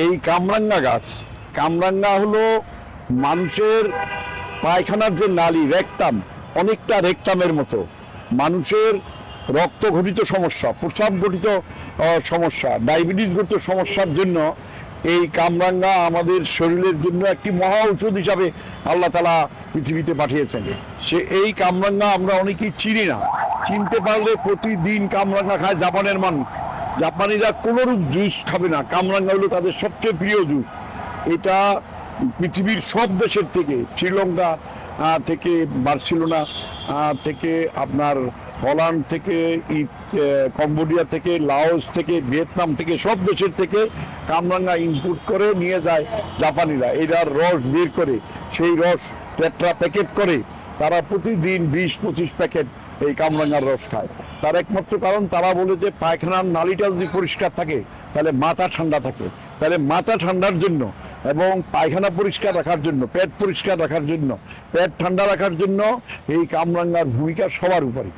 এই কামরাঙ্গা গাছ। কামরাঙ্গা হলো মানুষের পায়খানার যে নালী, রেকটাম, অনেকটা রেকটামের মতো। মানুষের রক্ত ঘটিত সমস্যা প্রস্রাব ঘটিত সমস্যা, ডায়াবেটিস ঘটিত সমস্যার জন্য এই কামরাঙ্গা আমাদের শরীরের জন্য একটি মহা ঔষধ হিসাবে আল্লাহ তালা পৃথিবীতে পাঠিয়েছেন। সে এই কামরাঙ্গা আমরা অনেকেই চিনি না। চিনতে পারলে প্রতিদিন কামরাঙ্গা খায় জাপানের মানুষ। জাপানিরা কোনোরূপ জুস খাবে না। কামরাঙ্গা হলো তাদের সবচেয়ে প্রিয় জুস। এটা পৃথিবীর সব দেশের থেকে, শ্রীলঙ্কা থেকে বার্সিলোনা থেকে আপনার হল্যান্ড থেকে কম্বোডিয়া থেকে, লাওস থেকে, ভিয়েতনাম থেকে, সব দেশের থেকে কামরাঙ্গা ইনপুট করে নিয়ে যায় জাপানিরা। এটার রস বের করে, সেই রস টেট্রা প্যাকেট করে তারা প্রতিদিন বিশ, পঁচিশ প্যাকেট এই কামরাঙ্গার রস খায়। তার একমাত্র কারণ তারা বলে যে পায়খানার নালিটা যদি পরিষ্কার থাকে, তাহলে মাথা ঠান্ডা থাকে। তাহলে মাথা ঠান্ডার জন্য এবং পায়খানা পরিষ্কার রাখার জন্য, পেট পরিষ্কার রাখার জন্য, পেট ঠান্ডা রাখার জন্য এই কামরাঙ্গার ভূমিকা সবার উপরে